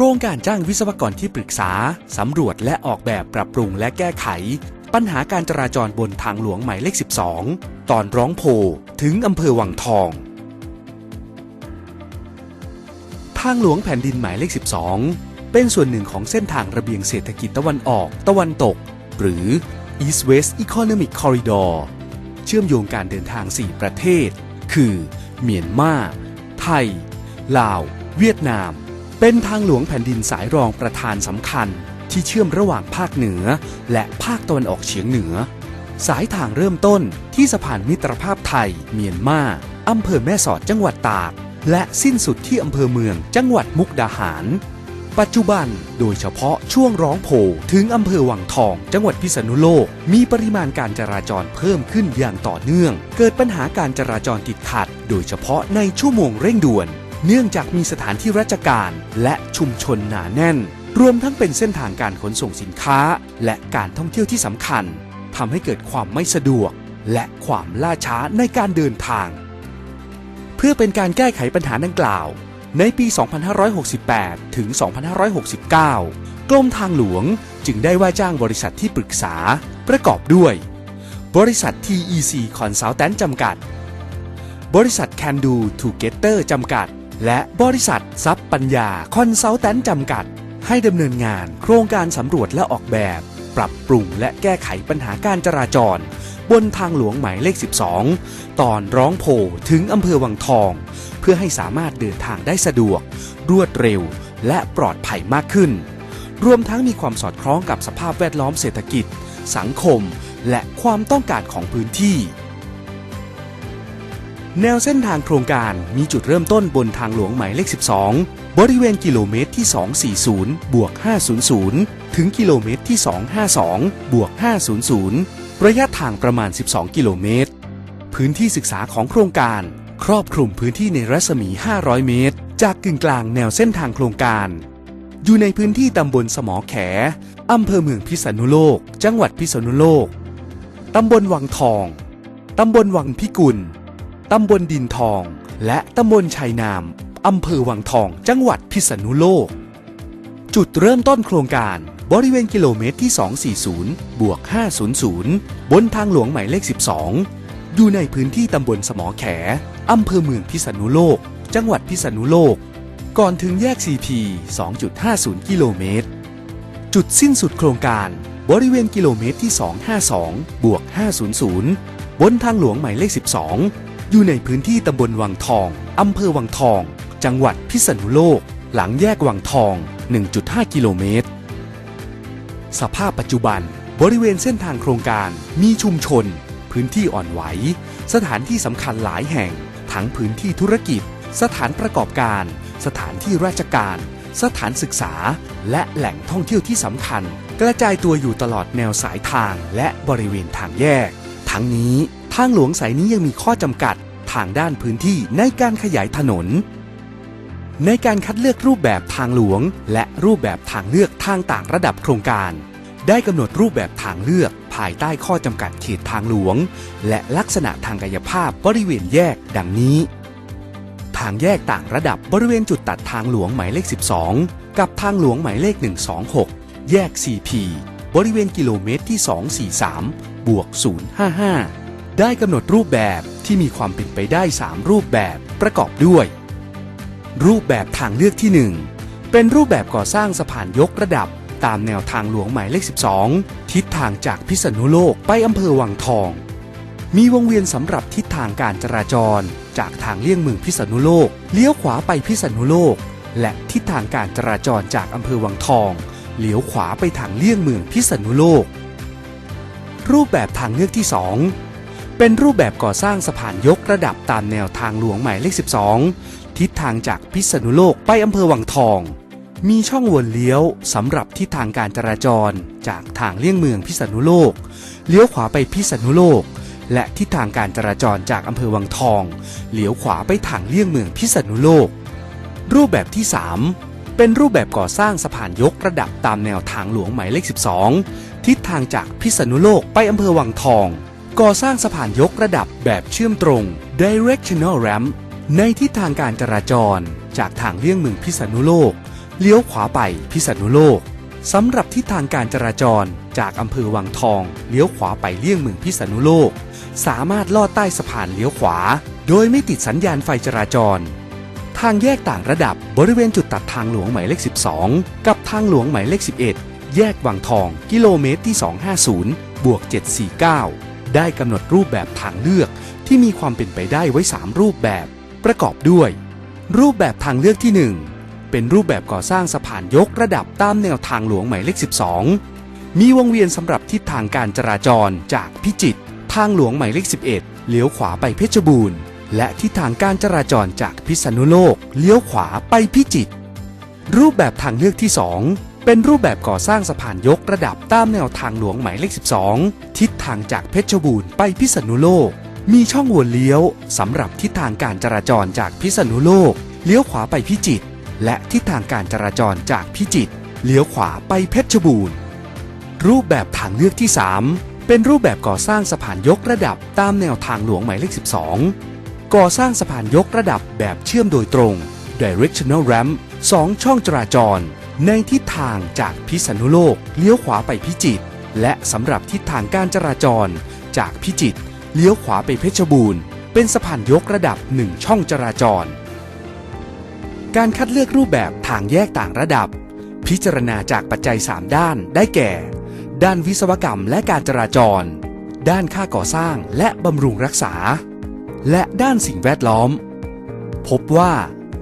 โครงการจ้างวิศวกรที่ปรึกษา สำรวจและออกแบบปรับปรุงและแก้ไข ปัญหาการจราจรบนทางหลวงหมายเลข 12 ตอนร้องโพถึงอำเภอวังทอง ทางหลวงแผ่นดินหมายเลข 12 เป็นส่วนหนึ่งของเส้นทางระเบียงเศรษฐกิจตะวันออก ตะวันตก หรือ East West Economic Corridor เชื่อมโยงการเดินทาง 4 ประเทศ คือ เมียนมา ไทย ลาว เวียดนาม เป็นทางหลวงแผ่นดินสายรองประธานสำคัญ ที่เชื่อมระหว่างภาคเหนือ และภาคตะวันออกเฉียงเหนือ สายทางเริ่มต้นที่สะพานมิตรภาพไทย เมียนมาอำเภอแม่สอดจังหวัดตาก และสิ้นสุดที่อำเภอเมืองจังหวัดมุกดาหาร ปัจจุบันโดยเฉพาะช่วงร้องโพถึงอำเภอวังทอง จังหวัดพิษณุโลก มีปริมาณการจราจรเพิ่มขึ้นอย่างต่อเนื่อง เกิดปัญหาการจราจรติดขัด โดยเฉพาะในชั่วโมงเร่งด่วน เนื่องจากมีสถานที่ราชการและชุมชนหนาแน่น รวมทั้งเป็นเส้นทางการขนส่งสินค้า และการท่องเที่ยวที่สำคัญทำให้เกิดความไม่สะดวก และความล่าช้าในการเดินทาง เพื่อเป็นการแก้ไขปัญหาดังกล่าว ในปี 2568 ถึง 2569 กรมทางหลวงจึงได้ว่าจ้างบริษัทที่ปรึกษาประกอบด้วย บริษัท TEC Consultant จำกัด บริษัท Can Do Together จำกัด และบริษัททรัพย์ปัญญา Consultant จำกัด ให้ดำเนินงานโครงการสำรวจและออกแบบ ปรับปรุงและแก้ไขปัญหาการจราจร บนทางหลวงหมายเลข 12 ตอนร้องโพถึงอำเภอวังทอง เพื่อให้สามารถเดินทางได้สะดวก รวดเร็ว และปลอดภัยมากขึ้น รวมทั้งมีความสอดคล้องกับสภาพแวดล้อมเศรษฐกิจ สังคม และความต้องการของพื้นที่ แนวเส้นทางโครงการมีจุดเริ่มต้นบนทางหลวงหมายเลข 12 บริเวณกิโลเมตรที่ 240 บวก 500 ถึงกิโลเมตรที่ 252 บวก 500 ระยะทางประมาณ 12 กิโลเมตร พื้นที่ศึกษาของโครงการ ครอบคลุมพื้นที่ในรัศมี 500 เมตร จากกึ่งกลางแนวเส้นทางโครงการ อยู่ในพื้นที่ตำบลสมอแขอำเภอเมืองพิษณุโลก จังหวัดพิษณุโลก ตำบลวังทอง ตำบลวังพิกุล ตำบลดินทอง และตำบลชัยนามอำเภอวังทอง จังหวัดพิษณุโลก จุดเริ่มต้นโครงการบริเวณกิโลเมตรที่ 240 บวก 500 บนทางหลวงหมายเลข 12 อยู่ในพื้นที่ตำบลสมอแขอำเภอเมืองพิษณุโลก จังหวัดพิษณุโลก ก่อนถึงแยก CP 2.50 กิโลเมตร จุดสิ้นสุดโครงการบริเวณกิโลเมตรที่ 252 บวก 500 บนทางหลวงหมายเลข 12 อยู่ในพื้นที่ตำบลวังทอง อำเภอวังทอง จังหวัดพิษณุโลก หลังแยกวังทอง 1.5 กิโลเมตร สภาพปัจจุบัน บริเวณเส้นทางโครงการมีชุมชน พื้นที่อ่อนไหว สถานที่สำคัญหลายแห่ง ทั้งพื้นที่ธุรกิจ สถานประกอบการ สถานที่ราชการ สถานศึกษา และแหล่งท่องเที่ยวที่สำคัญ กระจายตัวอยู่ตลอดแนวสายทางและบริเวณทางแยก ทั้งนี้างหลวงสายนี้ยังมีข้อจำกัดทางด้านพื้นที่ในการขยายถนน ในการคัดเลือกรูปแบบทางหลวง และรูปแบบทางเลือกทางต่างระดับโครงการ ได้กำหนดรูปแบบทางเลือกภายใต้ข้อจำกัดเขตทางหลวง และลักษณะทางกายภาพบริเวณแยกดังนี้ ทางแยกต่างระดับบริเวณจุดตัดทางหลวงหมายเลข 12 กับทางหลวงหมายเลข 126 แยก CP บริเวณกิโลเมตรที่ 243 บวก 055 ได้กำหนดรูปแบบที่มีความเป็นไปได้ 3 รูปแบบประกอบด้วย รูปแบบทางเลือกที่ 1 เป็นรูปแบบก่อสร้างสะพานยกระดับตามแนวทางหลวงหมายเลข 12 ทิศทางจากพิษณุโลกไปอำเภอวังทอง มีวงเวียนสำหรับทิศทางการจราจร จากทางเลี่ยงเมืองพิษณุโลก เลี้ยวขวาไปพิษณุโลก และทิศทางการจราจรจากอำเภอวังทอง เลี้ยวขวาไปทางเลี่ยงเมืองพิษณุโลก รูปแบบทางเลือกที่ 2 เป็นรูปแบบก่อสร้างสะพานยกระดับตามแนวทางหลวงหมายเลข 12 ทิศทางจากพิษณุโลกไปอำเภอวังทอง มีช่องวนเลี้ยวสำหรับทิศทางการจราจร จากทางเลี่ยงเมืองพิษณุโลก เลี้ยวขวาไปพิษณุโลก และทิศทางการจราจรจากอำเภอวังทอง เลี้ยวขวาไปทางเลี่ยงเมืองพิษณุโลก รูปแบบที่ 3 เป็นรูปแบบก่อสร้างสะพานยกระดับตามแนวทางหลวงหมายเลข 12 ทิศทางจากพิษณุโลกไปอำเภอวังทอง ก่อสร้างสะพานยกระดับแบบเชื่อมตรง directional ramp ในทิศทางการจราจร จากทางเลี่ยงเมืองพิษณุโลก เลี้ยวขวาไปพิษณุโลกสำหรับทิศทางการจราจร จากอำเภอวังทอง เลี้ยวขวาไปเลี่ยงเมืองพิษณุโลก สามารถลอดใต้สะพานเลี้ยวขวา โดยไม่ติดสัญญาณไฟจราจร ทางแยกต่างระดับบริเวณจุดตัดทางหลวงหมายเลข 12 กับทางหลวงหมายเลข 11 แยกวังทอง กิโลเมตรที่ 250 บวก 749 ได้กำหนดรูปแบบทางเลือกที่มีความเป็นไปได้ไว้ 3 รูปแบบ ประกอบด้วย รูปแบบทางเลือกที่ 1 เป็นรูปแบบก่อสร้างสะพานยกระดับตามแนวทางหลวงหมายเลข 12 มีวงเวียนสำหรับทิศทางการจราจรจากพิจิตรทางหลวงหมายเลข 11 เลี้ยวขวาไปเพชรบูรณ์และทิศทางการจราจรจากพิษณุโลก เลี้ยวขวาไปพิจิตรรูปแบบทางเลือกที่ 2 เป็นรูปแบบก่อสร้างสะพานยกระดับตามแนวทางหลวงหมายเลข 12 ทิศทางจากเพชรบูรณ์ไปพิษณุโลก มีช่องวนเลี้ยวสำหรับทิศทางการจราจรจากพิษณุโลก เลี้ยวขวาไปพิจิตรและทิศทางการจราจรจากพิจิตรเลี้ยวขวาไปเพชรบูรณ์ รูปแบบทางเลือกที่ 3 เป็นรูปแบบก่อสร้างสะพานยกระดับตามแนวทางหลวงหมายเลข 12 ก่อสร้างสะพานยกระดับแบบเชื่อมโดยตรง directional ramp 2 ช่องจราจร ในทิศทางจากพิษณุโลกเลี้ยวขวาไปพิจิตรและสำหรับทิศทางการจราจร จากพิจิตรเลี้ยวขวาไปเพชรบูรณ์ เป็นสะพานยกระดับ1ช่องจราจร การคัดเลือกรูปแบบทางแยกต่างระดับ พิจารณาจากปัจจัย 3 ด้านได้แก่ ด้านวิศวกรรมและการจราจร ด้านค่าก่อสร้างและบำรุงรักษา และด้านสิ่งแวดล้อม พบว่า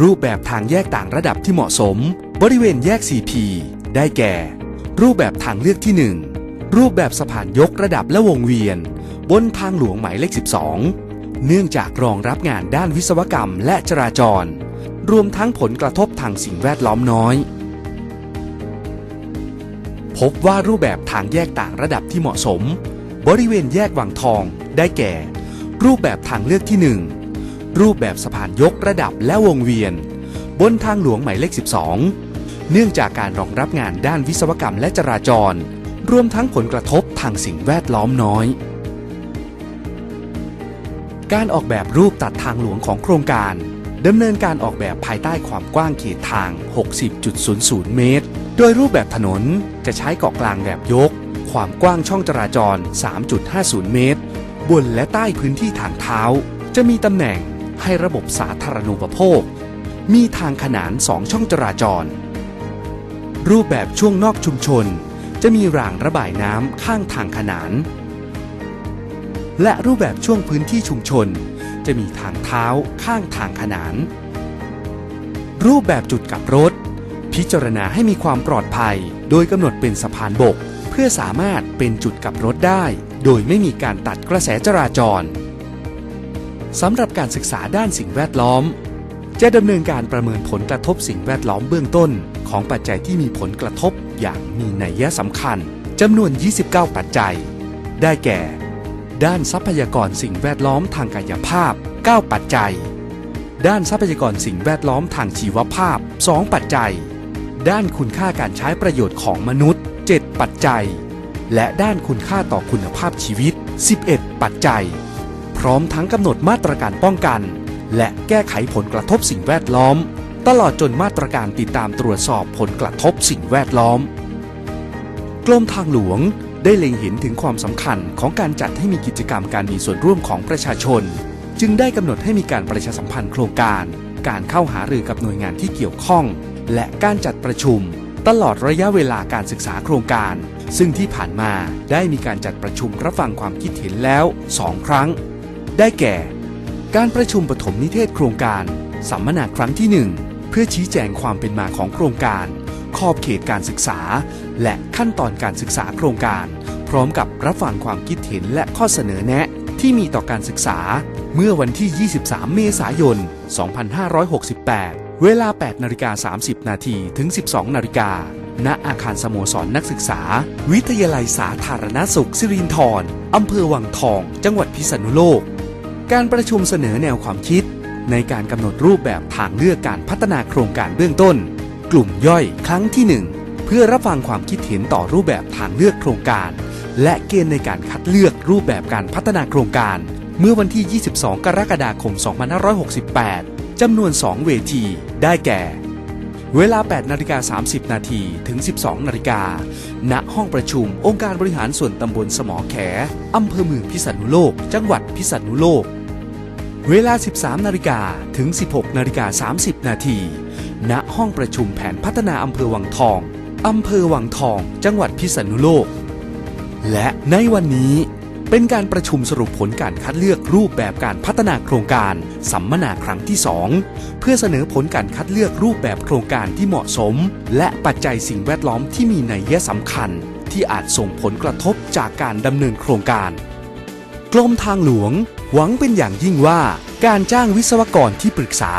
รูปแบบทางแยกต่างระดับที่เหมาะสม บริเวณแยก CP ได้แก่ รูปแบบทางเลือกที่ 1 รูปแบบสะพานยกระดับและวงเวียน บนทางหลวงหมายเลข 12 เนื่องจากรองรับงานด้านวิศวกรรมและจราจร รวมทั้งผลกระทบทางสิ่งแวดล้อมน้อย พบว่ารูปแบบทางแยกต่างระดับที่เหมาะสม บริเวณแยกวังทอง ได้แก่ รูปแบบทางเลือกที่ 1 รูปแบบสะพานยกระดับและวงเวียน บนทางหลวงหมายเลข 12 เนื่องจากการรองรับงานด้านวิศวกรรมและจราจร รวมทั้งผลกระทบทางสิ่งแวดล้อมน้อย การออกแบบรูปตัดทางหลวงของโครงการดำเนินการออกแบบภายใต้ความกว้างเขตทาง 60.00 เมตร โดยรูปแบบถนนจะใช้เกาะกลางแบบยก ความกว้างช่องจราจร 3.50 เมตร บนและใต้พื้นที่ทางเท้า จะมีตำแหน่งให้ระบบสาธารณูปโภค มีทางขนาน 2 ช่องจราจร รูปแบบช่วงนอกชุมชน จะมีรางระบายน้ำข้างทางขนาน และรูปแบบช่วงพื้นที่ชุมชน จะมีทางเท้าข้างทางขนาน รูปแบบจุดกลับรถ พิจารณาให้มีความปลอดภัย โดยกำหนดเป็นสะพานบก เพื่อสามารถเป็นจุดกลับรถได้ โดยไม่มีการตัดกระแสจราจรสำหรับการศึกษาด้านสิ่งแวดล้อม จะดำเนินการประเมินผลกระทบสิ่งแวดล้อมเบื้องต้น ของปัจจัยที่มีผลกระทบอย่างมีนัยสำคัญจำนวน 29 ปัจจัย ได้แก่ ด้านทรัพยากรสิ่งแวดล้อมทางกายภาพ 9 ปัจจัย ด้านทรัพยากรสิ่งแวดล้อมทางชีวภาพ 2 ปัจจัย ด้านคุณค่าการใช้ประโยชน์ของมนุษย์ 7 ปัจจัย และด้านคุณค่าต่อคุณภาพชีวิต 11 ปัจจัย พร้อมทั้งกำหนดมาตรการป้องกัน และแก้ไขผลกระทบสิ่งแวดล้อม ตลอดจนมาตรการติดตามตรวจสอบผลกระทบสิ่งแวดล้อม กรมทางหลวงได้เล็งเห็นถึงความสำคัญของการจัดให้มีกิจกรรมการมีส่วนร่วมของประชาชน จึงได้กำหนดให้มีการประชาสัมพันธ์โครงการ การเข้าหารือกับหน่วยงานที่เกี่ยวข้อง และการจัดประชุม ตลอดระยะเวลาการศึกษาโครงการ ซึ่งที่ผ่านมาได้มีการจัดประชุมรับฟังความคิดเห็นแล้ว2ครั้ง ได้แก่ การประชุมปฐมนิเทศโครงการสัมมนาครั้งที่ 1 เพื่อชี้แจงความเป็นมาของโครงการ ขอบเขตการศึกษา และขั้นตอนการศึกษาโครงการ พร้อมกับรับฟังความคิดเห็นและข้อเสนอแนะ ที่มีต่อการศึกษา เมื่อวันที่ 23 เมษายน 2568 เวลา 8นาฬิกา30 นาทีถึง 12 นาฬิกาณอาคารสโมสรนักศึกษา วิทยาลัยสาธารณสุขสิรินธรอำเภอวังทอง จังหวัดพิษณุโลก การประชุมเสนอแนวความคิด ในการกำหนดรูปแบบทางเลือกการพัฒนาโครงการเบื้องต้น กลุ่มย่อยครั้งที่ 1 เพื่อรับฟังความคิดเห็นต่อรูปแบบทางเลือกโครงการ และเกณฑ์ในการคัดเลือกรูปแบบการพัฒนาโครงการ เมื่อวันที่ 22 กรกฎาคม 2568 จำนวน 2 เวที ได้แก่ เวลา 8 นาฬิกา 30 นาทีถึง 12 นาฬิกา ณ ห้องประชุมองค์การบริหารส่วนตำบลสมอแขอำเภอเมืองพิษณุโลก จังหวัดพิษณุโลก เวลา 13 นาฬิกาถึง 16 นาฬิกา 30 นาที ณ ห้องประชุมแผนพัฒนาอำเภอวังทอง อำเภอวังทอง จังหวัดพิษณุโลก และในวันนี้เป็นการประชุมสรุปผลการคัดเลือกรูปแบบการพัฒนาโครงการสัมมนาครั้งที่ 2 เพื่อเสนอผลการคัดเลือกรูปแบบโครงการที่เหมาะสม และปัจจัยสิ่งแวดล้อมที่มีนัยสำคัญ ที่อาจส่งผลกระทบจากการดำเนินโครงการ กรมทางหลวง หวังเป็นอย่างยิ่งว่าการจ้างวิศวกรที่ปรึกษา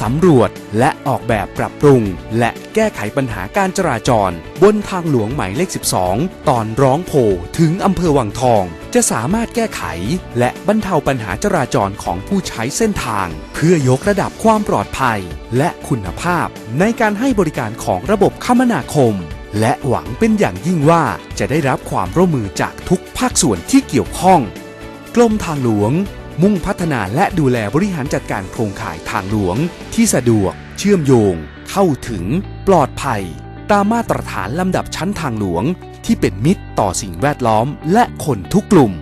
สำรวจและออกแบบปรับปรุง และแก้ไขปัญหาการจราจร บนทางหลวงหมายเลข 12 ตอนร้องโพถึงอำเภอวังทอง จะสามารถแก้ไข และบรรเทาปัญหาจราจรของผู้ใช้เส้นทาง เพื่อยกระดับความปลอดภัย และคุณภาพ ในการให้บริการของระบบคมนาคม และหวังเป็นอย่างยิ่งว่าจะได้รับความร่วมมือจากทุกภาคส่วนที่เกี่ยวข้อง กรมทางหลวง มุ่งพัฒนาและดูแลบริหารจัดการโครงข่ายทางหลวง ที่สะดวก เชื่อมโยง เข้าถึง ปลอดภัย ตามมาตรฐานลำดับชั้นทางหลวง ที่เป็นมิตรต่อสิ่งแวดล้อมและคนทุกกลุ่ม